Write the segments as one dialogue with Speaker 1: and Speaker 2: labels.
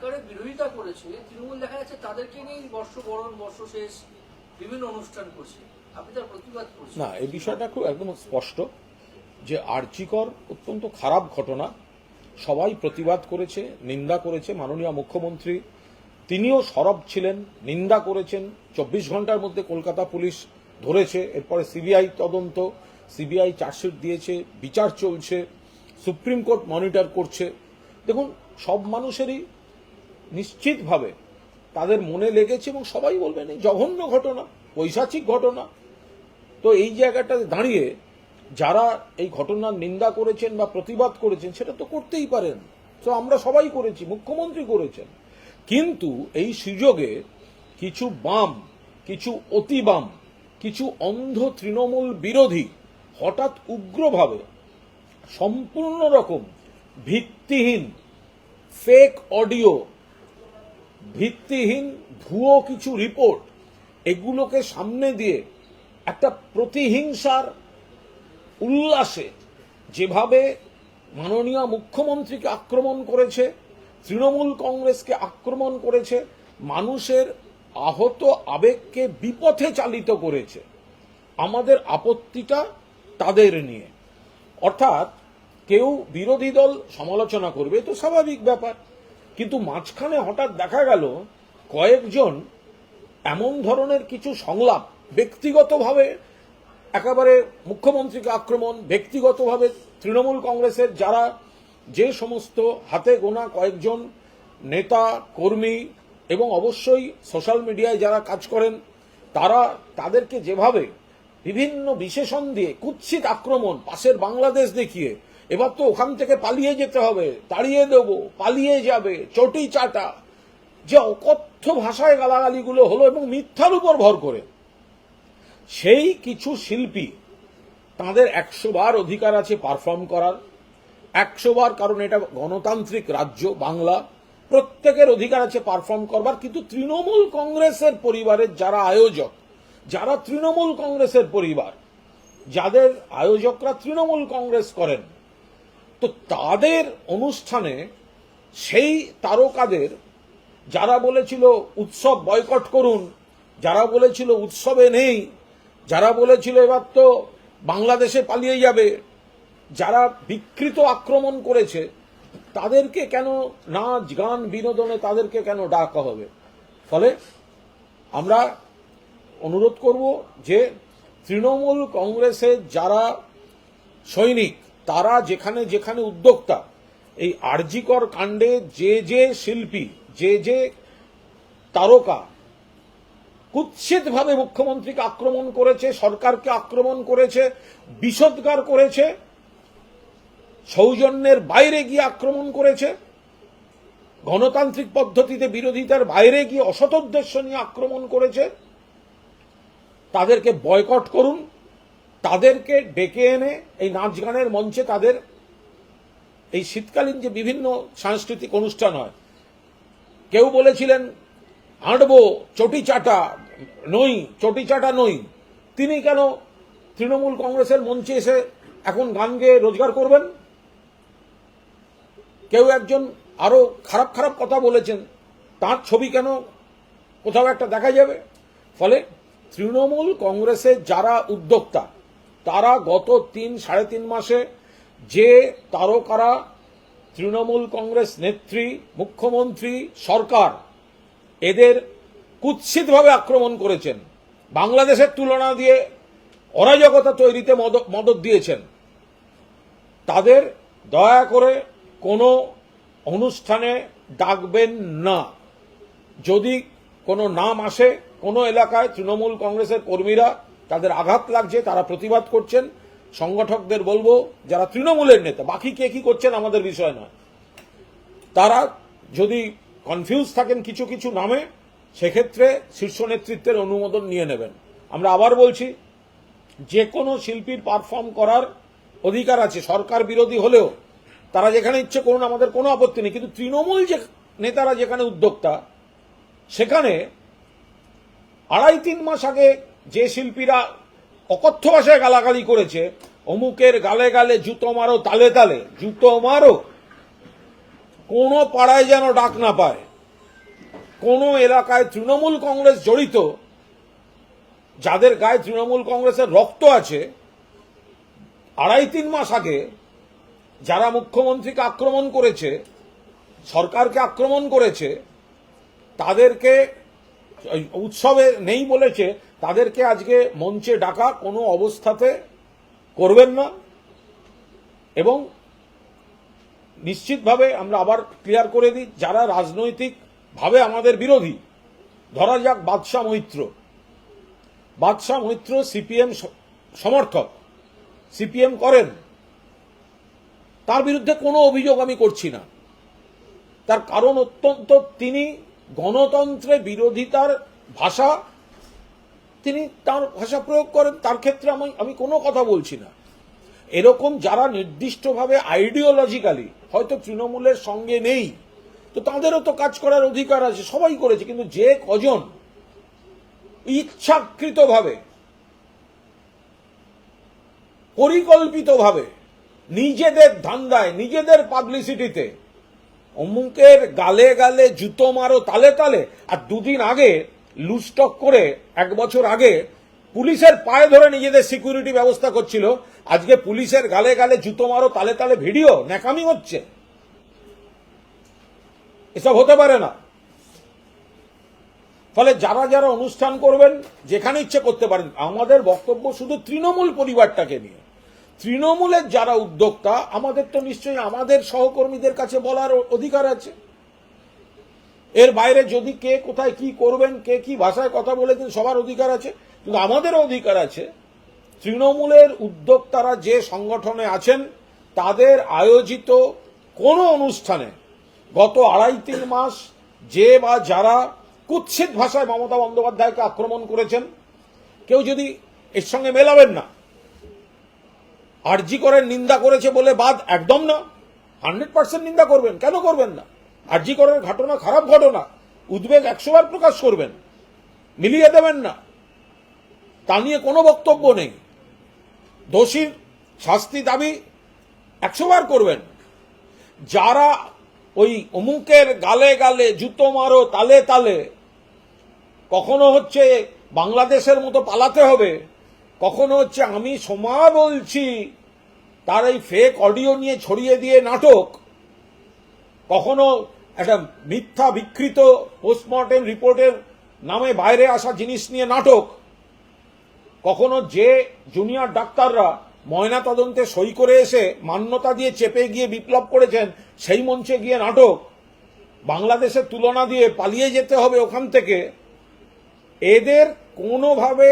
Speaker 1: সরকারের বিরোধিতা করেছে, তৃণমূল দেখা যাচ্ছে তাদেরকে নিয়েই বর্ষ বরণ, বর্ষ শেষ, বিভিন্ন অনুষ্ঠান করছে। আপনি তার প্রতিবাদ করছেন।
Speaker 2: না, এই বিষয়টা খুব একদম স্পষ্ট যে আর্চিকর অত্যন্ত খারাপ ঘটনা। সবাই প্রতিবাদ করেছে, নিন্দা করেছে মাননীয় মুখ্যমন্ত্রী। তিনিও সরব ছিলেন, নিন্দা করেছেন। চব্বিশ ঘণ্টার মধ্যে কলকাতা পুলিশ ধরেছে, এরপরে সিবিআই তদন্ত, সিবিআই চার্জশিট দিয়েছে, বিচার চলছে, সুপ্রিম কোর্ট মনিটর করছে। দেখুন, সব মানুষেরই নিশ্চিতভাবে তাদের মনে লেগেছে এবং সবাই বলবেন এই জঘন্য ঘটনা, পৈশাচিক ঘটনা। তো এই জায়গাটাতে দাঁড়িয়ে যারা এই ঘটনার নিন্দা করেছেন বা প্রতিবাদ করেছেন, সেটা তো করতেই পারেন। তো আমরা সবাই করেছি, মুখ্যমন্ত্রী করেছেন। কিন্তু এই সুযোগে কিছু বাম, কিছু অতি বাম কিছু অন্ধ তৃণমূল বিরোধী হঠাৎ উগ্রভাবে সম্পূর্ণ রকম ভিত্তিহীন ফেক অডিও ভিত্তিহীন ভুয়ো কিছু রিপোর্ট এগুলোকে সামনে দিয়ে একটা প্রতিহিংসার উল্লাসে যেভাবে মাননীয় মুখ্যমন্ত্রীকে আক্রমণ করেছে, তৃণমূল কংগ্রেসকে আক্রমণ করেছে, মানুষের আহত আবেগকে বিপথে চালিত করেছে। আমাদের আপত্তিটা তাদের নিয়ে। অর্থাৎ কেউ বিরোধী দল সমালোচনা করবে, তো স্বাভাবিক ব্যাপার। কিন্তু মাঝখানে হঠাৎ দেখা গেল কয়েকজন এমন ধরনের কিছু সংলাপ, ব্যক্তিগতভাবে একেবারে মুখ্যমন্ত্রীকে আক্রমণ, ব্যক্তিগতভাবে তৃণমূল কংগ্রেসের যারা যে সমস্ত হাতে গোনা কয়েকজন নেতা, কর্মী এবং অবশ্যই সোশ্যাল মিডিয়ায় যারা কাজ করেন, তারা তাদেরকে যেভাবে বিভিন্ন বিশেষণ দিয়ে কুৎসিত আক্রমণ, পাশের বাংলাদেশ দেখিয়ে এবার তো ওখান থেকে পালিয়ে যেতে হবে, তাড়িয়ে দেব, পালিয়ে যাবে, চটি চাটা। যে অকথ্য ভাষায় গালাগালিগুলো হলো এবং মিথ্যার উপর ভর করে। সেই কিছু শিল্পী, তাদের একশো বার অধিকার আছে পারফর্ম করার। একশো বার, কারণ এটা গণতান্ত্রিক রাজ্য, বাংলা। প্রত্যেকের অধিকার আছে পারফর্ম করবার, কিন্তু তৃণমূল কংগ্রেসের পরিবারের যারা আয়োজক, যারা তৃণমূল কংগ্রেসের পরিবার, যাদের আয়োজকরা তৃণমূল কংগ্রেস করেন তো তাদের অনুষ্ঠানে সেই তারকাদের যারা বলেছিল উৎসব বয়কট করুন, যারা বলেছিল উৎসবে নেই, যারা বলেছিল এবার তো বাংলাদেশে পালিয়ে যাবে, যারা বিকৃত আক্রমণ করেছে, তাদেরকে কেন নাচ, গান, বিনোদনে তাদেরকে কেন ডাকা হবে? ফলে আমরা অনুরোধ করব যে তৃণমূল কংগ্রেসের যারা সৈনিক তারা যেখানে যেখানে উদ্যোক্তা, এই আরজিকর কাণ্ডে যে যে শিল্পী, যে যে তারকা কুৎসিতভাবে মুখ্যমন্ত্রীকে আক্রমণ করেছে, সরকারকে আক্রমণ করেছে, বিষোদ্গার করেছে, সৌজন্যের বাইরে গিয়ে আক্রমণ করেছে, গণতান্ত্রিক পদ্ধতিতে বিরোধিতার বাইরে গিয়ে অসৎ উদ্দেশ্য নিয়ে আক্রমণ করেছে, তাদেরকে বয়কট করুন। তাদেরকে ডেকে এনে এই নাচ গানের মঞ্চে তাদের এই শীতকালীন যে বিভিন্ন সাংস্কৃতিক অনুষ্ঠান হয়। কেউ বলেছিলেন হাঁটবো চটি চাটা নই, চটি চাটা নই। তিনি কেন তৃণমূল কংগ্রেসের মঞ্চে এসে এখন গান গেয়ে রোজগার করবেন? কেউ একজন আরও খারাপ খারাপ কথা বলেছেন, তার ছবি কেন কোথাও একটা দেখা যাবে? ফলে তৃণমূল কংগ্রেসের যারা উদ্যোক্তা তারা গত তিন, সাড়ে তিন মাসে যে তারকারা তৃণমূল কংগ্রেস নেত্রী, মুখ্যমন্ত্রী, সরকার, এদের কুৎসিতভাবে আক্রমণ করেছেন, বাংলাদেশের তুলনা দিয়ে অরাজকতা তৈরিতে মদ- মদত দিয়েছেন, তাদের দয়া করে কোনো অনুষ্ঠানে ডাকবেন না। যদি কোনো নাম আসে, কোনো এলাকায় তৃণমূল কংগ্রেসের কর্মীরা তাদের আঘাত লাগছে, তারা প্রতিবাদ করছেন। সংগঠকদের বলব, যারা তৃণমূলের নেতা, বাকি কে কি করছেন আমাদের বিষয় নয়। তারা যদি কনফিউজ থাকেন কিছু কিছু নামে, সেক্ষেত্রে শীর্ষ নেতৃত্বের অনুমোদন নিয়ে নেবেন। আমরা আবার বলছি যে কোনো শিল্পীর পারফর্ম করার অধিকার আছে, সরকার বিরোধী হলেও। তারা যেখানে ইচ্ছে করুন, আমাদের কোনো আপত্তি নেই। কিন্তু তৃণমূল যে নেতারা যেখানে উদ্যোক্তা, সেখানে আড়াই তিন মাস আগে যে শিল্পীরা অকথ্য ভাষায় গালাগালি করেছে, অমুকের গালে গালে জুতো মারো, তালে তালে, জুতো মারো, কোনো পাড়ায় যেন ডাক না পায়। কোনো এলাকায় তৃণমূল কংগ্রেস জড়িত, যাদের গায়ে তৃণমূল কংগ্রেসের রক্ত আছে, আড়াই তিন মাস আগে যারা মুখ্যমন্ত্রীকে আক্রমণ করেছে, সরকারকে আক্রমণ করেছে, তাদেরকে উৎসবে নেই বলেছে, তাদেরকে আজকে মঞ্চে ডাকা কোনো অবস্থাতে করবেন না। এবং নিশ্চিতভাবে আমরা আবার ক্লিয়ার করে দিই, যারা রাজনৈতিকভাবে আমাদের বিরোধী, ধরা যাক বাদশাহ মৈত্র। বাদশাহ মৈত্র সিপিএম সমর্থক, সিপিএম করেন। তার বিরুদ্ধে কোনো অভিযোগ আমি করছি না। তার কারণ অত্যন্ত তিনি গণতন্ত্রে বিরোধিতার ভাষা, তিনি তার ভাষা প্রয়োগ করেন, তার ক্ষেত্রে আমি আমি কোনো কথা বলছি না। এরকম যারা নির্দিষ্টভাবে আইডিওলজিক্যালি হয়তো তৃণমূলের সঙ্গে নেই, তো তাদেরও তো কাজ করার অধিকার আছে, সবাই করেছে, কিন্তু যে কজন ইচ্ছাকৃতভাবে, পরিকল্পিতভাবে নিজেদের ধান্দায়, নিজেদের পাবলিসিটিতে অমুকের গালে গালে জুতো মারো তালে তালে, আর দুদিন আগে লুস্টক করে এক বছর আগে পুলিশের পায়ে ধরে নিজেদের সিকিউরিটি ব্যবস্থা করছিল। আজকে পুলিশের গালে গালে জুতো মারো তালে তালে ভিডিও ন্যাকামি হচ্ছে। এসব হতে পারে না। ফলে যারা যারা অনুষ্ঠান করবেন, যেখানে ইচ্ছে করতে পারেন, আমাদের বক্তব্য শুধু তৃণমূল পরিবারটাকে নিয়ে। তৃণমূলের যারা উদ্যোক্তা, আমাদের তো নিশ্চয়ই আমাদের সহকর্মীদের কাছে বলার অধিকার আছে। এর বাইরে যদি কে কোথায় কি করবেন, কে কি ভাষায় কথা বলেছেন সবার অধিকার আছে। কিন্তু আমাদেরও অধিকার আছে, তৃণমূলের উদ্যোক্তারা যে সংগঠনে আছেন, তাদের আয়োজিত কোনো অনুষ্ঠানে গত আড়াই তিন মাস যে বা যারা কুৎসিত ভাষায় মমতা বন্দ্যোপাধ্যায়কে আক্রমণ করেছেন, কেউ যদি এর সঙ্গে মেলাবেন না। আরজি করেন, নিন্দা করেছে বলে বাদ একদম না। হান্ড্রেড পার্সেন্ট নিন্দা করবেন, কেন করবেন না? আরজি করেন ঘটনা খারাপ ঘটনা, উদ্বেগ একশো বার প্রকাশ করবেন, মিলিয়ে দেবেন না। তা নিয়ে কোনো বক্তব্য নেই। দোষীর শাস্তি দাবি একশো বার করবেন। যারা ওই অমুকের গালে গালে জুতো মারো, তালে তালে, কখনো হচ্ছে বাংলাদেশের মতো পালাতে হবে কখনো হচ্ছে আমি সোমা বলছি, তার এই ফেক অডিও নিয়ে ছড়িয়ে দিয়ে নাটক। কখনো একটা মিথ্যা বিকৃত পোস্টমর্টেম রিপোর্টের নামে বাইরে আসা জিনিস নিয়ে নাটক। কখনো যে জুনিয়র ডাক্তাররা ময়না তদন্তে সই করে এসে মান্যতা দিয়ে চেপে গিয়ে বিপ্লব করেছেন, সেই মঞ্চে গিয়ে নাটক। বাংলাদেশের তুলনা দিয়ে পালিয়ে যেতে হবে ওখান থেকে। এদের কোনোভাবে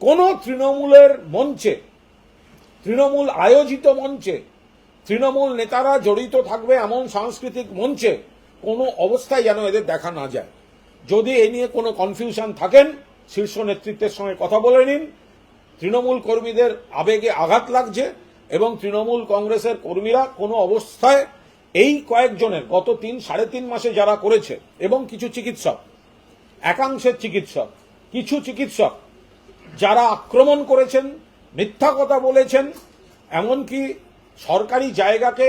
Speaker 2: কোনো তৃণমূলের মঞ্চে, তৃণমূল আয়োজিত মঞ্চে, তৃণমূল নেতারা জড়িত থাকবে এমন সাংস্কৃতিক মঞ্চে কোনো অবস্থায় যেন এদের দেখা না যায়। যদি এ নিয়ে কোনো কনফিউশন থাকেন, শীর্ষ নেতৃত্বের সঙ্গে কথা বলে নিন। তৃণমূল কর্মীদের আবেগে আঘাত লাগছে এবং তৃণমূল কংগ্রেসের কর্মীরা কোনো অবস্থায় এই কয়েকজনের গত তিন, সাড়ে তিন মাসে যারা করেছে এবং কিছু চিকিৎসক, একাংশের চিকিৎসক, কিছু চিকিৎসক যারা আক্রমণ করেছেন, মিথ্যা কথা বলেছেন, এমনকি সরকারি জায়গাকে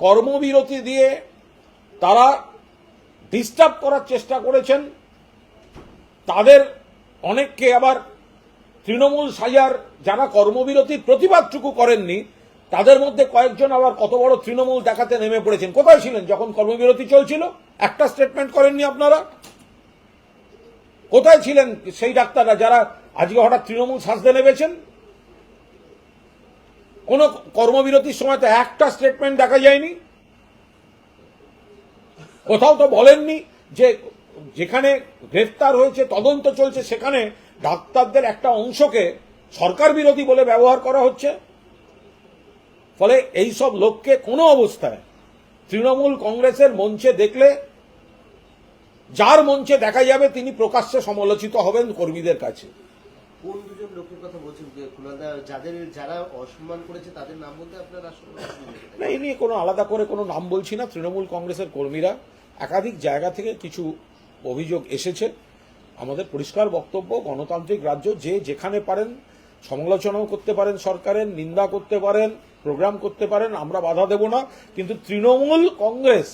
Speaker 2: কর্মবিরতি দিয়ে তারা ডিস্টার্ব করার চেষ্টা করেছেন, তাদের অনেককে আবার তৃণমূল সাজার যারা কর্মবিরতির প্রতিবাদটুকু করেননি, তাদের মধ্যে কয়েকজন আবার কত বড় তৃণমূল দেখাতে নেমে পড়েছেন। কোথায় ছিলেন? যখন কর্মবিরতি চলছিল, একটা স্টেটমেন্ট করেননি আপনারা? কোথায় ছিলেন সেই ডাক্তাররা যারা আজকে হঠাৎ তৃণমূল সাজতে নেমেছেন? কোন কর্মবিরতির সময় তো একটা স্টেটমেন্ট দেখা যায়নি। কোথাও তো বলেননি যে যেখানে গ্রেফতার হয়েছে, তদন্ত চলছে, সেখানে ডাক্তারদের একটা অংশকে সরকার বিরোধী বলে ব্যবহার করা হচ্ছে। ফলে এই সব লোককে কোনো অবস্থায় তৃণমূল কংগ্রেসের মঞ্চে দেখলে, যার মঞ্চে দেখা যাবে তিনি প্রকাশ্যে সমালোচিত হবেন কর্মীদের কাছে।
Speaker 3: কোন দুজন লোকের কথা বলছেন? যে কুণালদা যাদের, যারা অসম্মান করেছে, তাদের নাম বলতে আপনার আসলে
Speaker 2: না এই নিয়ে কোনো আলাদা করে কোনো নাম বলছি না। তৃণমূল কংগ্রেসের কর্মীরা একাধিক জায়গা থেকে কিছু অভিযোগ এসেছে। আমাদের পরিষ্কার বক্তব্য, গণতান্ত্রিক রাজ্য, যে যেখানে পারেন, সমালোচনাও করতে পারেন সরকারের, নিন্দা করতে পারেন, প্রোগ্রাম করতে পারেন, আমরা বাধা দেব না। কিন্তু তৃণমূল কংগ্রেস,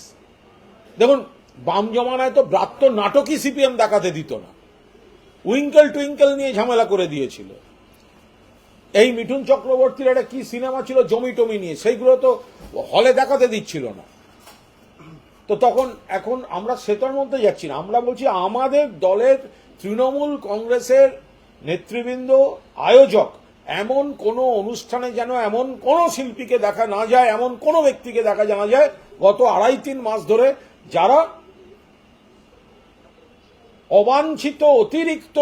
Speaker 2: দেখুন, বাম জমানায় তো ব্রাত্য নাটকই সিপিএম দেখাতে দিত না। উইঙ্কেল টুইঙ্কেল নিয়ে ঝামেলা করে দিয়েছিল। এই মিঠুন চক্রবর্তীর একটা কি সিনেমা ছিল জমি টমি নিয়ে, সেইগুলো তো হলে দেখাতে দিচ্ছিল না। তো তখন, এখন আমরা সেটার মধ্যে যাচ্ছি না। আমরা বলছি আমাদের দলের তৃণমূল কংগ্রেসের নেতৃবৃন্দ, আয়োজক, এমন কোনো অনুষ্ঠানে যেন এমন কোনো শিল্পীকে দেখা না যায়, এমন কোনো ব্যক্তিকে দেখা জানা যায়, গত আড়াই তিন মাস ধরে যারা অবাঞ্ছিত অতিরিক্ত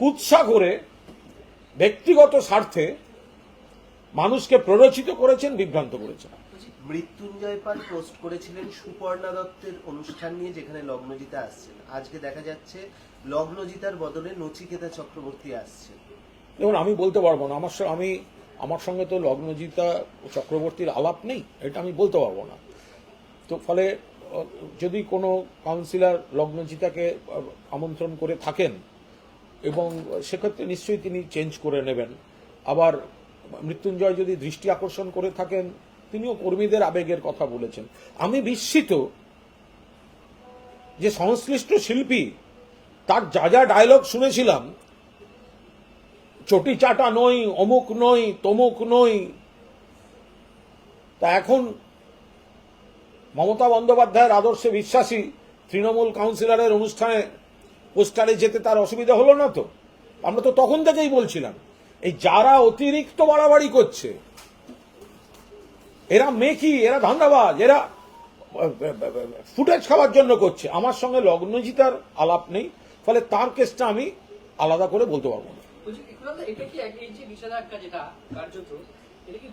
Speaker 2: কুৎসা করে ব্যক্তিগত স্বার্থে মানুষকে প্ররোচিত করেছেন বিভ্রান্ত করেছেন।
Speaker 3: মৃত্যুঞ্জয় পাল পোস্ট করেছিলেন সুপর্ণা দত্তের অনুষ্ঠান নিয়ে যেখানে লগ্নজিতা আসছেন। আজকে দেখা যাচ্ছে লগ্নজিতার বদলে নচিকেতা চক্রবর্তী আসছেন।
Speaker 2: দেখুন আমি বলতে পারব না। আমার আমি আমার সঙ্গে তো লগ্নজিতা চক্রবর্তীর আলাপ নেই এটা আমি বলতে পারব না। তো ফলে যদি কোনো কাউন্সিলর লগ্নজিতাকে আমন্ত্রণ করে থাকেন, এবং সেক্ষেত্রে নিশ্চয়ই তিনি চেঞ্জ করে নেবেন। আবার মৃত্যুঞ্জয় যদি দৃষ্টি আকর্ষণ করে থাকেন, তিনিও কর্মীদের আবেগের কথা বলেছেন। আমি বিস্মিত যে সংশ্লিষ্ট শিল্পী, তার যা যা ডায়লগ শুনেছিলাম, চটি চাটা নই অমুক নই তমুক নই তা এখন মমতা বন্দ্যোপাধ্যায়ের আদর্শে বিশ্বাসী তৃণমূল কাউন্সিলরের অনুষ্ঠানে পোস্টারে যেতে তার অসুবিধা হলো না তো? আমরা তো তখন থেকেই বলছিলাম, এই যারা অতিরিক্ত বাড়াবাড়ি করছে, এরা মেকি, এরা ধান্দাবাজ, এরা ফুটেজ খাওয়ার জন্য করছে। আমার সঙ্গে লগ্নজিতার আলাপ নেই, ফলে তার কেসটা আমি আলাদা করে বলতে পারব না।
Speaker 1: এটা কি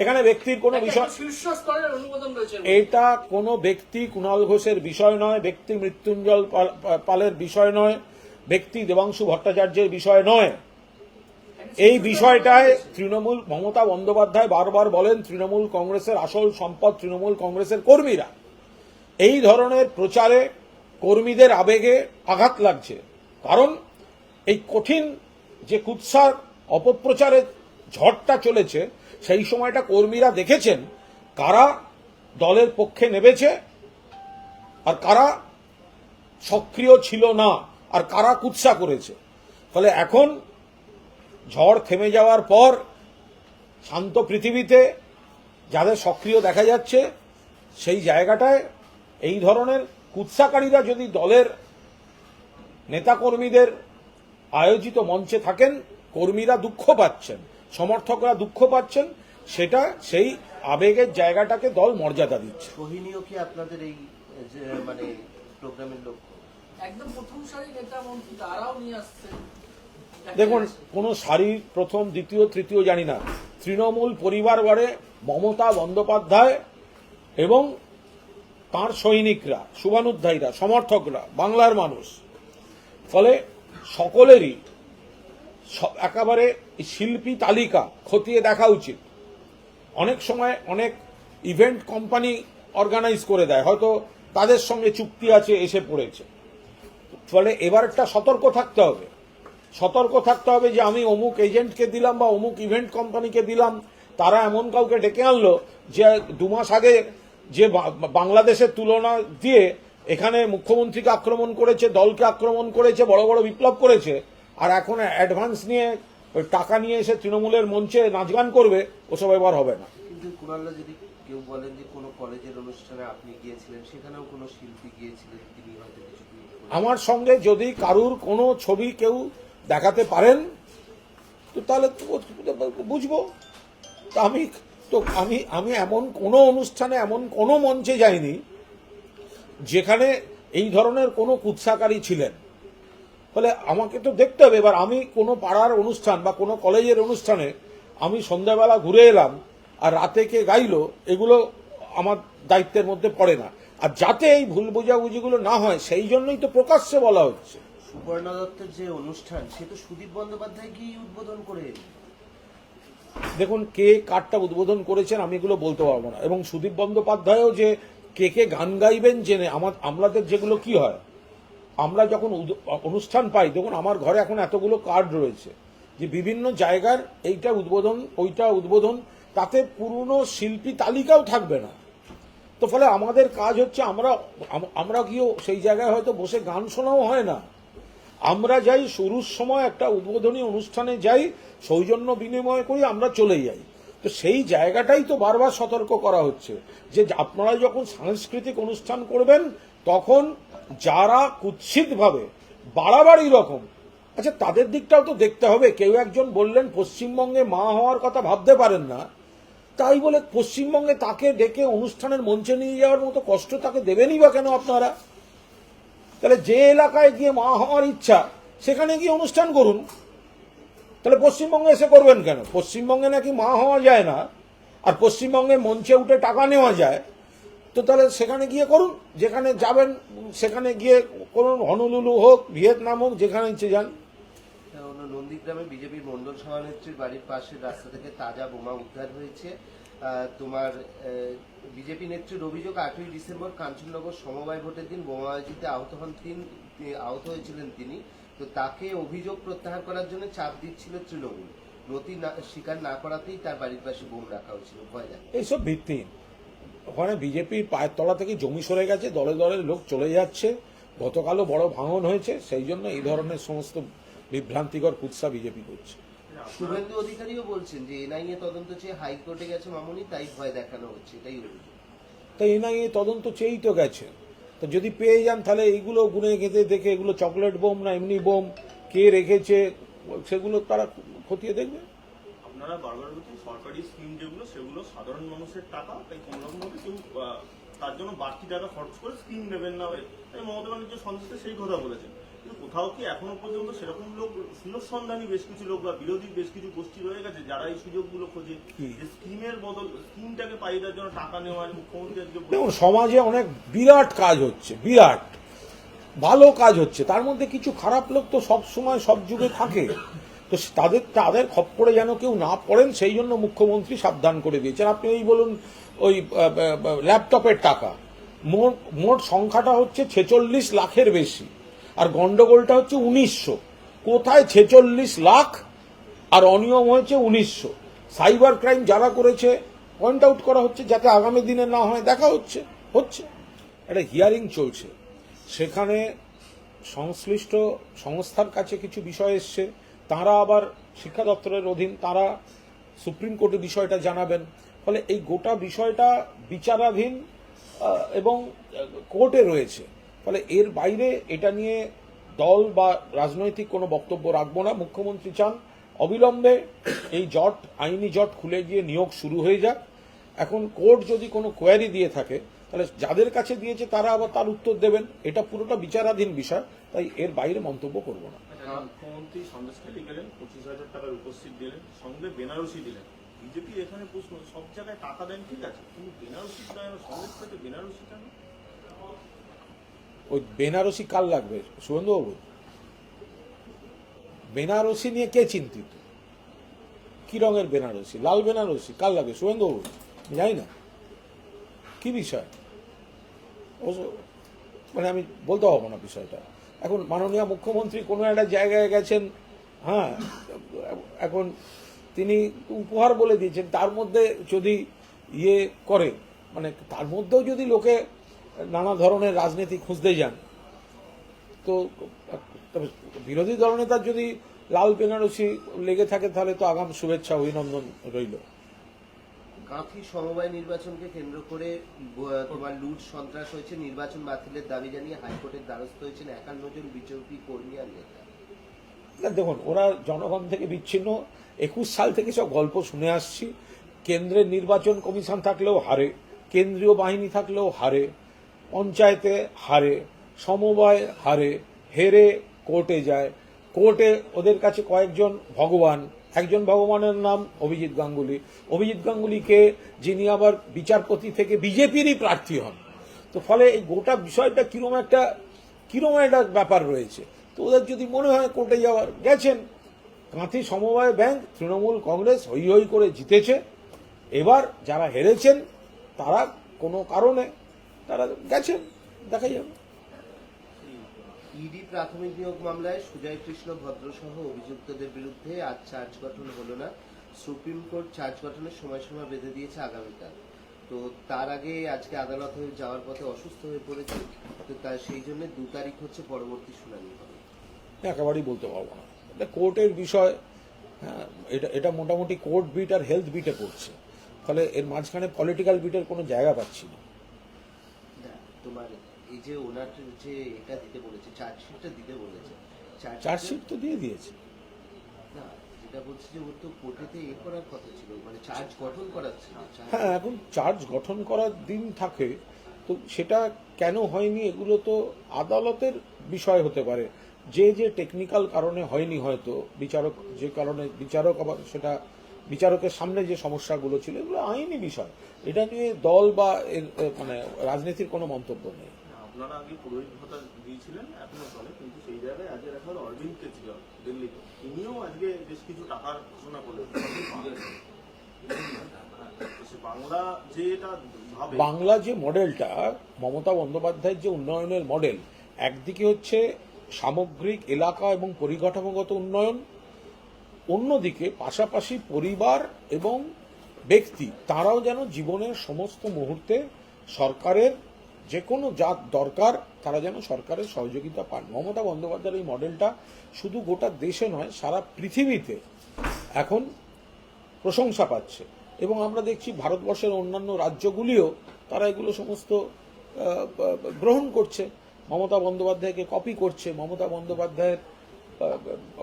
Speaker 2: এখানে ব্যক্তির কোনো বিষয়। এটা কোনো ব্যক্তি কুণাল ঘোষের বিষয় নয় ব্যক্তি মৃত্যুঞ্জল পালের বিষয় নয় ব্যক্তি দেবাংশু ভট্টাচার্যের বিষয় নয়। এই বিষয়টায় তৃণমূল মমতা বন্দ্যোপাধ্যায় বারবার বলেন তৃণমূল কংগ্রেসের আসল সম্পদ তৃণমূল কংগ্রেসের কর্মীরা। এই ধরনের প্রচারে কর্মীদের আবেগে আঘাত লাগছে। কারণ এই কঠিন যে কুৎসার অপপ্রচারের ঝড়টা চলেছে, সেই সময়টা কর্মীরা দেখেছেন কারা দলের পক্ষে নেবেছে আর কারা সক্রিয় ছিল না আর কারা কুৎসা করেছে। ফলে এখন ঝড় থেমে যাওয়ার পর শান্ত পৃথিবীতে যাদের সক্রিয় দেখা যাচ্ছে, সেই জায়গাটায় এই ধরনের কুৎসাকারীরা যদি দলের নেতাকর্মীদের আয়োজিত মঞ্চে থাকেন, কর্মীরা দুঃখ পাচ্ছেন। সমর্থকরা দুঃখ পাচ্ছেন সেটা সেই আবেগের জায়গাটাকে দল মর্যাদা দিচ্ছে।
Speaker 3: সোহিনীও কি আপনাদের এই মানে প্রোগ্রামের লক্ষ্য
Speaker 1: একদম প্রথম সারি নেতা মন্ত্রী তারাও নিয়ে আসছেন।
Speaker 2: দেখুন। কোন সারি প্রথম দ্বিতীয় তৃতীয় জানি না। তৃণমূল পরিবার বাড়ে মমতা বন্দ্যোপাধ্যায় এবং তার সৈনিকরা শুভানুধ্যায়ীরা সমর্থকরা বাংলার মানুষ। ফলে সকলেরই একেবারে শিল্পী তালিকা খতিয়ে দেখা উচিত। অনেক সময় অনেক ইভেন্ট কোম্পানি অর্গানাইজ করে দেয়, হয়তো তাদের সঙ্গে চুক্তি আছে, এসে পড়েছে। ফলে এবার একটা সতর্ক থাকতে হবে। সতর্ক থাকতে হবে যে আমি অমুক এজেন্টকে দিলাম বা অমুক ইভেন্ট কোম্পানিকে দিলাম, তারা এমন কাউকে ডেকে আনলো যে দু মাস আগে যে বাংলাদেশের তুলনা দিয়ে এখানে মুখ্যমন্ত্রীকে আক্রমণ করেছে, দলকে আক্রমণ করেছে, বড় বড় বিপ্লব করেছে আর এখন অ্যাডভান্স নিয়ে ওই টাকা নিয়ে এসে তৃণমূলের মঞ্চে নাচ গান করবে ওসব এবার হবে না।
Speaker 3: কিন্তু কুণালদা যদি কেউ বলেন যে কোনো কলেজের অনুষ্ঠানে আপনি গিয়েছিলেন সেখানেও কোনো শিল্পী গিয়েছিলেন তিনি হয়তো কিছু
Speaker 2: আমার সঙ্গে যদি কারুর কোনো ছবি কেউ দেখাতে পারেন তো তাহলে বুঝব। তো আমি তো আমি আমি এমন কোনো অনুষ্ঠানে এমন কোনো মঞ্চে যাইনি যেখানে এই ধরনের কোনো কুৎসাকারী ছিলেন। ফলে আমাকে তো দেখতে হবে। এবার আমি কোনো পাড়ার অনুষ্ঠান বা কোনো কলেজের অনুষ্ঠানে আমি সন্ধ্যাবেলা ঘুরে এলাম আর রাতে কে গাইলো এগুলো আমার দায়িত্বের মধ্যে পড়ে না। আর যাতে এই ভুল বোঝাবুঝিগুলো না হয় সেই জন্যই তো প্রকাশ্যে বলা হচ্ছে।
Speaker 3: সুপর্ণা দত্তের যে অনুষ্ঠান সে তো সুদীপ বন্দ্যোপাধ্যায় গিয়ে উদ্বোধন করে
Speaker 2: দেখুন কে কারটা উদ্বোধন করেছেন আমি এগুলো বলতে পারব না। এবং সুদীপ বন্দ্যোপাধ্যায়ও যে কে কে গান গাইবেন জেনে আমার আমাদের যেগুলো কি হয় আমরা যখন অনুষ্ঠান পাই, দেখুন আমার ঘরে এখন এতগুলো কার্ড রয়েছে যে বিভিন্ন জায়গার এইটা উদ্বোধন, ওইটা উদ্বোধন, তাতে পুরনো শিল্পী তালিকাও থাকবে না। তো ফলে আমাদের কাজ হচ্ছে আমরা আমরা গিয়েও সেই জায়গায় হয়তো বসে গান শোনাও হয় না। আমরা যাই, শুরুর সময় একটা উদ্বোধনী অনুষ্ঠানে যাই, সৌজন্য বিনিময় করি, আমরা চলে যাই। তো সেই জায়গাটাই তো বারবার সতর্ক করা হচ্ছে যে আপনারা যখন সাংস্কৃতিক অনুষ্ঠান করবেন, তখন যারা কুৎসিতভাবে বাড়াবাড়ি রকম আচ্ছা তাদের দিকটাও তো দেখতে হবে। কেউ একজন বললেন, পশ্চিমবঙ্গে মা হওয়ার কথা ভাবতে পারেন না। তাই বলে পশ্চিমবঙ্গে তাকে ডেকে অনুষ্ঠানের মঞ্চে নিয়ে যাওয়ার মতো কষ্ট তাকে দেবেনই বা কেন আপনারা? তাহলে যে এলাকায় গিয়ে মা হওয়ার ইচ্ছা, সেখানে গিয়ে অনুষ্ঠান করুন। তাহলে পশ্চিমবঙ্গে এসে করবেন কেন? পশ্চিমবঙ্গে নাকি মা হওয়া যায় না, আর পশ্চিমবঙ্গে মঞ্চে উঠে টাকা নেওয়া যায়। তো তাহলে সেখানে গিয়ে করুন যেখানে যাবেন সেখানে গিয়ে করুন হনুলুলু হোক ভিয়েতনাম হোক যেখানে ইচ্ছে যান।
Speaker 3: অন্য নন্দীগ্রামে বিজেপির মন্ডল সভানেত্রীর বাড়ির পাশের রাস্তা থেকে তাজা বোমা উদ্ধার হয়েছে। তোমার বিজেপি নেত্রীর অভিযোগ আটই ডিসেম্বর কাঞ্চননগর সমবায় ভোটের দিন বোমাবাজিতে আহত হন তিন আহত হয়েছিলেন তিনি। তো তাকে অভিযোগ প্রত্যাহার করার জন্য চাপ দিচ্ছিল তৃণমূল। নথি স্বীকার না করাতেই তার বাড়ির পাশে বোম রাখা হয়েছিল ভয় লাগে।
Speaker 2: এইসব ভিত্তিহীন। ওখানে বিজেপির পায়ের তলা থেকে জমি সরে গেছে দলে দলে লোক চলে যাচ্ছে গতকালও বড় ভাঙন হয়েছে সেই জন্য এই ধরনের সমস্ত বিভ্রান্তিকর কুৎসা বিজেপি করছে।
Speaker 3: শুভেন্দু অধিকারীও বলছেন যে এনআইএ তদন্ত চেয়ে হাইকোর্টে গেছে মামুনি তাই ভয় দেখানো হচ্ছে এটাই
Speaker 2: তো এনআইএ তদন্ত চেয়েই তো গেছে। তো যদি পেয়ে যান তাহলে এইগুলো গুনে গেঁথে দেখে এগুলো চকলেট বোম না এমনি বোম কে রেখেছে সেগুলো তারা খতিয়ে দেখবে।
Speaker 4: আপনারা বারবার বলছেন সরকারি স্কিম যেগুলো সেগুলো সাধারণ মানুষের টাকা তাই কোনো রকম ভাবে কেউ তার জন্য বাড়তি টাকা খরচ করে স্কিম নেবেন না। তাই মমতা ব্যানার্জি সন্দেশে সেই কথা বলেছেন। কিন্তু কোথাও কি এখনও পর্যন্ত সেরকম লোক সুযোগ সন্ধানী বেশ কিছু লোক বা বিরোধী বেশ কিছু গোষ্ঠী রয়ে গেছে যারা এই সুযোগগুলো খোঁজে? যে স্কিমের বদল স্কিমটাকে পাইয়ে দেওয়ার জন্য টাকা নেওয়া মুখ্যমন্ত্রী আজকে
Speaker 2: দেখুন সমাজে অনেক বিরাট কাজ হচ্ছে বিরাট। ভালো কাজ হচ্ছে তার মধ্যে কিছু খারাপ লোক তো সব সময় সব যুগে থাকে। তো তাদের তাদের খপ্পরে যেন কেউ না পড়েন, সেই জন্য মুখ্যমন্ত্রী সাবধান করে দিয়েছেন। আপনি এই বলুন, ওই ল্যাপটপের টাকা। মোট মোট সংখ্যাটা হচ্ছে ছেচল্লিশ লাখের বেশি। আর গন্ডগোলটা হচ্ছে উনিশশো। কোথায় ছেচল্লিশ লাখ? আর অনিয়ম হয়েছে উনিশশো। সাইবার ক্রাইম যারা করেছে পয়েন্ট আউট করা হচ্ছে যাতে আগামী দিনে না হয়, দেখা হচ্ছে হচ্ছে। একটা হিয়ারিং চলছে। সেখানে সংশ্লিষ্ট সংস্থার কাছে কিছু বিষয় এসছে। তারা আবার শিক্ষা দপ্তরের অধীন, তারা সুপ্রিম কোর্টে বিষয়টা জানাবেন। ফলে এই গোটা বিষয়টা বিচারাধীন এবং কোর্টে রয়েছে। ফলে এর বাইরে এটা নিয়ে দল বা রাজনৈতিক কোনো বক্তব্য রাখব না। মুখ্যমন্ত্রী চান অবিলম্বে এই জট, আইনি জট খুলে গিয়ে নিয়োগ শুরু হয়ে যাক। এখন কোর্ট যদি কোনো কোয়ারি দিয়ে থাকে তাহলে যাদের কাছে দিয়েছে তারা আবার তার উত্তর দেবেন। এটা পুরোটা বিচারাধীন বিষয় তাই এর বাইরে মন্তব্য করব না।
Speaker 4: মুখ্যমন্ত্রী সন্দেশখালী গেলেন পঁচিশ হাজার টাকার উপস্থিত দিলেন সঙ্গে বেনারসি দিলেন। বিজেপি এখানে প্রশ্ন সব জায়গায় টাকা দেন ঠিক আছে কিন্তু বেনারসি দেন সন্দেশ থেকে বেনারসি কেন?
Speaker 2: ওই বেনারসি কার লাগবে? সুরেন্দ্রবাবু বেনারসি নিয়ে কে চিন্তিত? কি রঙের বেনারসি? লাল বেনারসি? কার লাগবে সুরেন্দ্রবাবু জানি না। কি বিষয়? মানে আমি বলতে পারব না বিষয়টা। এখন মাননীয় মুখ্যমন্ত্রী কোনো একটা জায়গায় গেছেন হ্যাঁ এখন তিনি উপহার বলে দিয়েছেন, তার মধ্যে যদি ইয়ে করে মানে তার মধ্যেও যদি লোকে নানা ধরনের রাজনীতি খুঁজতে যান, তো বিরোধী দলনেতার যদি লাল বেনারসি লেগে থাকে, তাহলে তো আগাম শুভেচ্ছা, অভিনন্দন রইল।
Speaker 3: কাঁথি সমবায় নির্বাচনকে কেন্দ্র করে তোমার লুট, সন্ত্রাস হয়েছে, নির্বাচন বাতিলের দাবি জানিয়ে হাইকোর্টের দ্বারস্থ হয়েছেন একান্ন জন বিজেপি কর্মী আর নেতা।
Speaker 2: দেখুন, ওরা জনগণ থেকে বিচ্ছিন্ন। একুশ সাল থেকে সব গল্প শুনে আসছি। কেন্দ্রের নির্বাচন কমিশন থাকলেও হারে, কেন্দ্রীয় বাহিনী থাকলেও হারে, পঞ্চায়েতে হারে, সমবায় হারে, হেরে কোর্টে যায়। কোর্টে ওদের কাছে কয়েকজন ভগবান একজন ভগবানের নাম অভিজিৎ গাঙ্গুলি। অভিজিৎ গাঙ্গুলিকে যিনি আবার বিচারপতি থেকে বিজেপিরই প্রার্থী হন। তো ফলে এই গোটা বিষয়টা কিরম একটা কিরম একটা ব্যাপার রয়েছে? তো ওদের যদি মনে হয় কোর্টে যাওয়ার, গেছেন। কাঁথি সমবায় ব্যাংক, তৃণমূল কংগ্রেস হই হই করে জিতেছে। এবার যারা হেরেছেন, তারা কোনো কারণে তারা গেছেন, দেখা যাবে
Speaker 3: ইডি প্রাথমিক নিয়োগ মামলায় সুজয় কৃষ্ণ ভদ্র সহ অভিযুক্তদের বিরুদ্ধে আজ চার্জ গঠন হলো না। সুপ্রিম কোর্ট চার্জ গঠনের সময়সীমা বেঁধে দিয়েছে আগামীকাল। তো তার আগে আজকে আদালত হয়ে যাওয়ার পথে অসুস্থ হয়ে পড়েছে তো তার সেই জন্য দু তারিখ হচ্ছে পরবর্তী শুনানি হবে।
Speaker 2: একেবারেই বলতে পারব না। এটা কোর্টের বিষয় হ্যাঁ এটা এটা মোটামুটি কোর্ট বিট আর হেলথ বিটে করছে ফলে এর মাঝখানে পলিটিক্যাল বিটের কোনো জায়গা পাচ্ছি না,
Speaker 3: তোমার এই যে ওনার যে এটা দিতে বলেছে চার্জশিটটা দিতে বলেছে।
Speaker 2: চার্জশিট তো দিয়ে দিয়েছে।
Speaker 3: না যেটা বলছে যে ওর তো কোর্টেতে এ করার কথা ছিল মানে চার্জ গঠন করার ছিল
Speaker 2: হ্যাঁ এখন চার্জ গঠন করার দিন থাকে তো সেটা কেন হয়নি এগুলো তো আদালতের বিষয় হতে পারে। যে যে টেকনিক্যাল কারণে হয়নি হয়তো বিচারক যে কারণে বিচারক আবার সেটা বিচারকের সামনে যে সমস্যাগুলো ছিল এগুলো আইনি বিষয়। এটা নিয়ে দল বা এর মানে রাজনীতির কোনো মন্তব্য নেই।
Speaker 4: আপনারা আগে পুরোহিত ভাতা দিয়েছিলেন এখনও চলে, কিন্তু সেই জায়গায় আজকে দেখা হলো অরবিন্দ কেজরিওয়াল দিল্লিতে। তিনিও আজকে বেশ কিছু টাকার ঘোষণা করলেন। বাংলা যে
Speaker 2: মডেলটা, মমতা বন্দ্যোপাধ্যায়ের যে উন্নয়নের মডেল, একদিকে হচ্ছে সামগ্রিক এলাকা এবং পরিকাঠামোগত উন্নয়ন, অন্যদিকে পাশাপাশি পরিবার এবং ব্যক্তি, তারাও যেন জীবনের সমস্ত মুহূর্তে সরকারের যে কোনো যা দরকার, তারা যেন সরকারের সহযোগিতা পান। মমতা বন্দ্যোপাধ্যায়ের এই মডেলটা শুধু গোটা দেশে নয়, সারা পৃথিবীতে এখন প্রশংসা পাচ্ছে। এবং আমরা দেখছি ভারতবর্ষের অন্যান্য রাজ্যগুলিও তারা এগুলো সমস্ত গ্রহণ করছে। মমতা বন্দ্যোপাধ্যায়কে কপি করছে। মমতা বন্দ্যোপাধ্যায়ের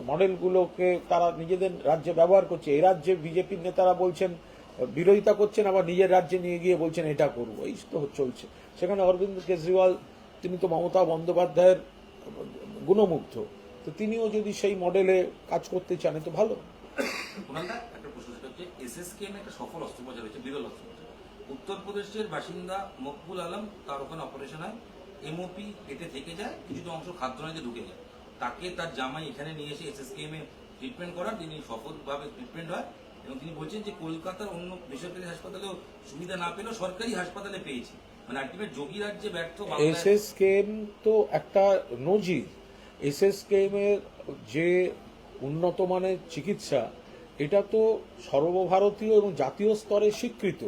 Speaker 2: মডেলগুলোকে তারা নিজেদের রাজ্যে ব্যবহার করছে। এই রাজ্যে বিজেপির নেতারা বলছেন, বিরোধিতা করছেন, আবার নিজের রাজ্যে নিয়ে গিয়ে বলছেন, এটা করব। এই তো চলছে। সেখানে অরবিন্দ কেজরিওয়াল, তিনি তো মমতা বন্দ্যোপাধ্যায়ের গুণমুগ্ধ। তো তিনিও যদি সেই মডেলে কাজ করতে চান তো ভালো।
Speaker 5: একটা প্রশ্ন সেটা হচ্ছে, এসএসকেএম একটা সফল অস্ত্রোপচার হয়েছে, বিরল অস্ত্রোপচার। উত্তরপ্রদেশের বাসিন্দা মকবুল আলম, তার ওখানে অপারেশন হয়। এমওপি পেটে থেকে যায়, কিছুটা অংশ খাদ্যনালীতে ঢুকে যায়। তাকে তার জামাই এখানে নিয়ে এসে এসএসকেএম এ ট্রিটমেন্ট করার তিনি সফলভাবে ট্রিটমেন্ট হয়। এবং তিনি বলছেন যে, কলকাতার অন্য বেসরকারি হাসপাতালেও সুবিধা না পেলেও সরকারি হাসপাতালে পেয়েছে। মানে
Speaker 2: তো একটা নজির। এর যে উন্নত মানের চিকিৎসা, এটা তো সর্বভারতীয় এবং জাতীয় স্তরে স্বীকৃত।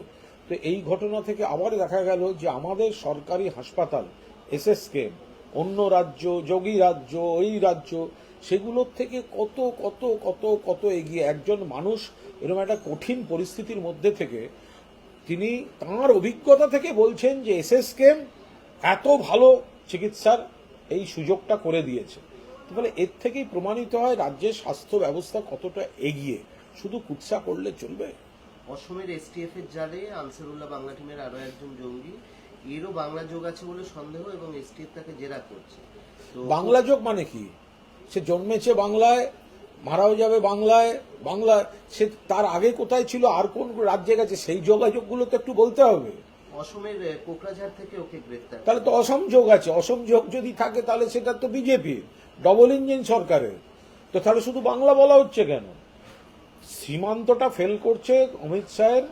Speaker 2: তো এই ঘটনা থেকে আবার দেখা গেল যে আমাদের সরকারি হাসপাতাল এসএসকেএম অন্য রাজ্য, যোগী রাজ্য ওই রাজ্য, সেগুলোর থেকে কত কত কত কত এগিয়ে, একজন মানুষ এরকম একটা কঠিন পরিস্থিতির মধ্যে থেকে তিনি তাঁর অভিজ্ঞতা থেকে বলছেন যে এসএসকেএম এত ভালো চিকিৎসার এই সুযোগটা করে দিয়েছে। তো ফলে এর থেকেই প্রমাণিত হয় রাজ্যের স্বাস্থ্য ব্যবস্থা কতটা এগিয়ে। শুধু কুৎসা করলে চলবে?
Speaker 3: অসমের এসটিএফ এর জালে আনসারুল্লাহ বাংলা টিমের আরও একজন জঙ্গি। এরও বাংলা যোগ আছে বলে সন্দেহ এবং এসটিএফ তাকে জেরা করছে।
Speaker 2: বাংলা যোগ মানে কি? সে জন্মেছে বাংলায় মারাও যাবে বাংলায় বাংলা সে তার আগে কোথায় ছিল আর কোন রাজ্যে গেছে সেই যোগাযোগগুলো তো একটু বলতে হবে।
Speaker 3: অসমের কোকরাঝাড় থেকে ওকে গ্রেফতার
Speaker 2: তাহলে তো অসম যোগ আছে অসম যোগ যদি থাকে তাহলে সেটা তো বিজেপির ডবল ইঞ্জিন সরকারের। তো তাহলে শুধু বাংলা বলা হচ্ছে কেন? সীমান্তটা ফেল করছে অমিত শাহের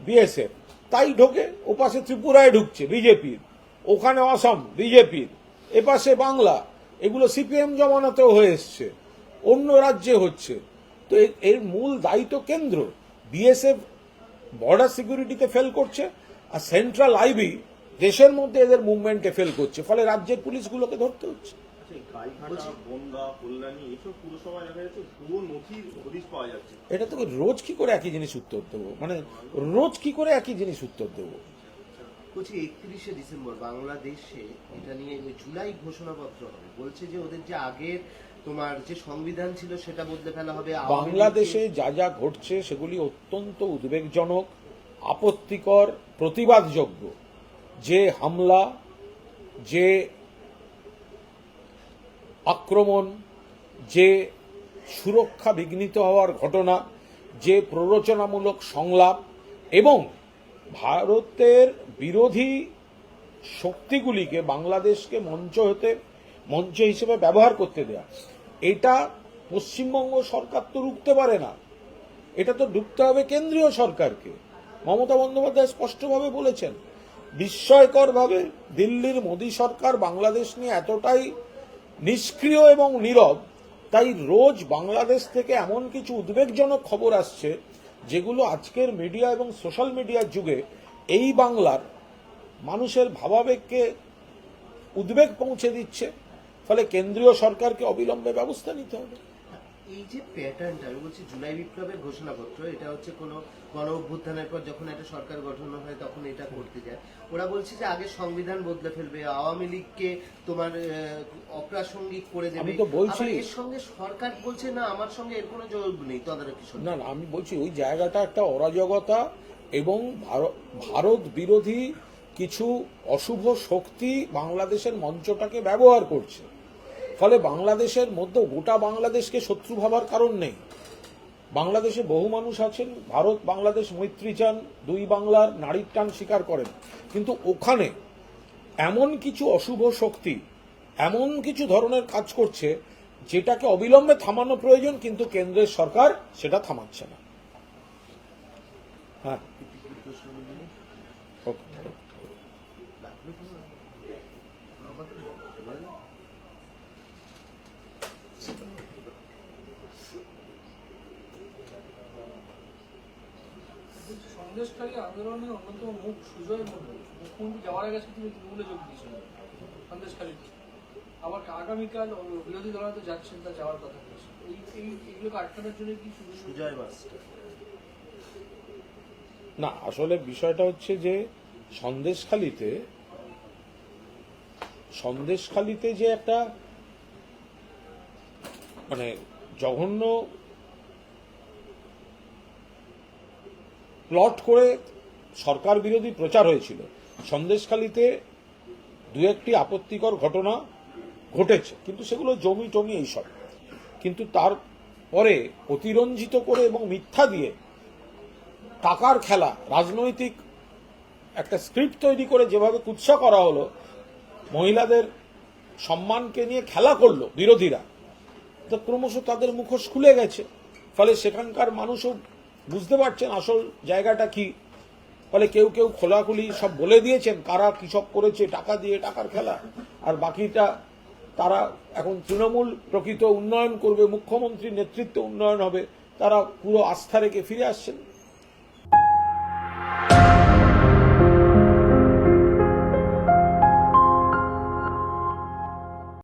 Speaker 2: বিএসএফ তাই ঢোকে ওপাশে ত্রিপুরায় ঢুকছে বিজেপির ওখানে অসম বিজেপির এপাশে বাংলা। এগুলো সিপিএম জমানাতেও হয়ে এসছে। অন্য রাজ্যে হচ্ছে। তো এর- মূল দায়িত্ব কেন্দ্র বিএসএফ বর্ডার সিকিউরিটিতে ফেল করছে আর সেন্ট্রাল আইবি দেশের মধ্যে এদের মুভমেন্টে ফেল করছে। ফলে রাজ্যের পুলিশগুলোকে ধরতে হচ্ছে।
Speaker 4: আচ্ছা,
Speaker 2: এটা তোকে রোজ কি করে একই জিনিস উত্তর দেবো? মানে রোজ কি করে একই জিনিস উত্তর দেবো?
Speaker 3: বলছি একত্রিশে ডিসেম্বর বাংলাদেশে এটা নিয়ে জুলাই ঘোষণাপত্র হবে বলছে যে ওদের যে আগের তোমার যে সংবিধান ছিল সেটা বদলে ফেলা হবে
Speaker 2: বাংলাদেশে যা যা ঘটছে সেগুলি অত্যন্ত উদ্বেগজনক, আপত্তিকর, প্রতিবাদযোগ্য। যে হামলা, যে আক্রমণ, যে সুরক্ষা বিঘ্নিত হওয়ার ঘটনা, যে প্ররোচনামূলক সংলাপ এবং ভারতের বিরোধী শক্তিগুলিকে বাংলাদেশকে মঞ্চ হতে, মঞ্চ হিসেবে ব্যবহার করতে দেয়া। এটা পশ্চিমবঙ্গ সরকার তো রুখতে পারে না। এটা তো ঢুকতে হবে কেন্দ্রীয় সরকারকে। মমতা বন্দ্যোপাধ্যায় স্পষ্টভাবে বলেছেন, বিস্ময়করভাবে দিল্লির মোদী সরকার বাংলাদেশ নিয়ে এতটাই নিষ্ক্রিয় এবং নীরব, তাই রোজ বাংলাদেশ থেকে এমন কিছু উদ্বেগজনক খবর আসছে, যেগুলো আজকের মিডিয়া এবং সোশ্যাল মিডিয়ার যুগে এই বাংলার মানুষের ভাবাবেগকে উদ্বেগ পৌঁছে দিচ্ছে। ফলে কেন্দ্রীয় সরকারকে অবিলম্বে ব্যবস্থা নিতে হবে।
Speaker 3: এই যে প্যাটার্নটা আমি বলছি জুলাই বিপ্লবের ঘোষণাপত্র এটা হচ্ছে কোনো গণ অভ্যুত্থানের পর যখন একটা সরকার গঠন হয় তখন এটা করতে যায়। ওরা বলছে যে আগে সংবিধান বদলে ফেলবে আওয়ামী লীগকে তোমার অপ্রাসঙ্গিক করে দেবে।
Speaker 2: আমি তো বলছি-
Speaker 3: এর সঙ্গে সরকার বলছে না আমার সঙ্গে এর কোনো যোগ নেই তদারকি
Speaker 2: না না আমি বলছি ওই জায়গাটা একটা অরাজকতা এবং ভার- ভারত বিরোধী কিছু অশুভ শক্তি বাংলাদেশের মঞ্চটাকে ব্যবহার করছে। ফলে বাংলাদেশের মধ্যে গোটা বাংলাদেশকে শত্রু ভাবার কারণ নেই। বাংলাদেশে বহু মানুষ আছেন, ভারত, বাংলাদেশ, মৈত্রী চান, দুই বাংলার নারীর টান স্বীকার করেন। কিন্তু ওখানে এমন কিছু অশুভ শক্তি, এমন কিছু ধরনের কাজ করছে, যেটাকে অবিলম্বে থামানো প্রয়োজন, কিন্তু কেন্দ্রের সরকার সেটা থামাচ্ছে না। হ্যাঁ ওকে।
Speaker 1: সন্দেশকারী আন্দোলনের অন্যতম মুখ সুজয় মন্ডল মুখ্যমন্ত্রী যাওয়ার আগে তিনি তৃণমূলে যোগ দিয়েছিলেন সন্দেশকারী। আবার আগামীকাল ও বিরোধী দল তো যাচ্ছেন তা যাওয়ার কথা বলছে। এই এই এগুলোকে আটকানোর জন্য কি সুযোগ
Speaker 3: সুজয় মাস্টার।
Speaker 2: না আসলে বিষয়টা হচ্ছে যে সন্দেশখালিতে সন্দেশখালিতে যে একটা মানে জঘন্য প্লট করে সরকার বিরোধী প্রচার হয়েছিল। সন্দেশখালিতে দু একটি আপত্তিকর ঘটনা ঘটেছে, কিন্তু সেগুলো জমি টমি এইসব। কিন্তু তারপরে অতিরঞ্জিত করে এবং মিথ্যা দিয়ে টাকার খেলা, রাজনৈতিক একটা স্ক্রিপ্ট তৈরি করে যেভাবে কুৎসা করা হলো, মহিলাদের সম্মানকে নিয়ে খেলা করল বিরোধীরা, তো ক্রমশ তাদের মুখোশ খুলে গেছে। ফলে সেখানকার মানুষও বুঝতে পারছেন আসল জায়গাটা কি? ফলে কেউ কেউ খোলাখুলি সব বলে দিয়েছেন কারা কি সব করেছে, টাকা দিয়ে, টাকার খেলা। আর বাকিটা তারা এখন তৃণমূল প্রকৃত উন্নয়ন করবে, মুখ্যমন্ত্রীর নেতৃত্ব উন্নয়ন হবে, তারা পুরো আস্থা রেখে ফিরে আসছেন।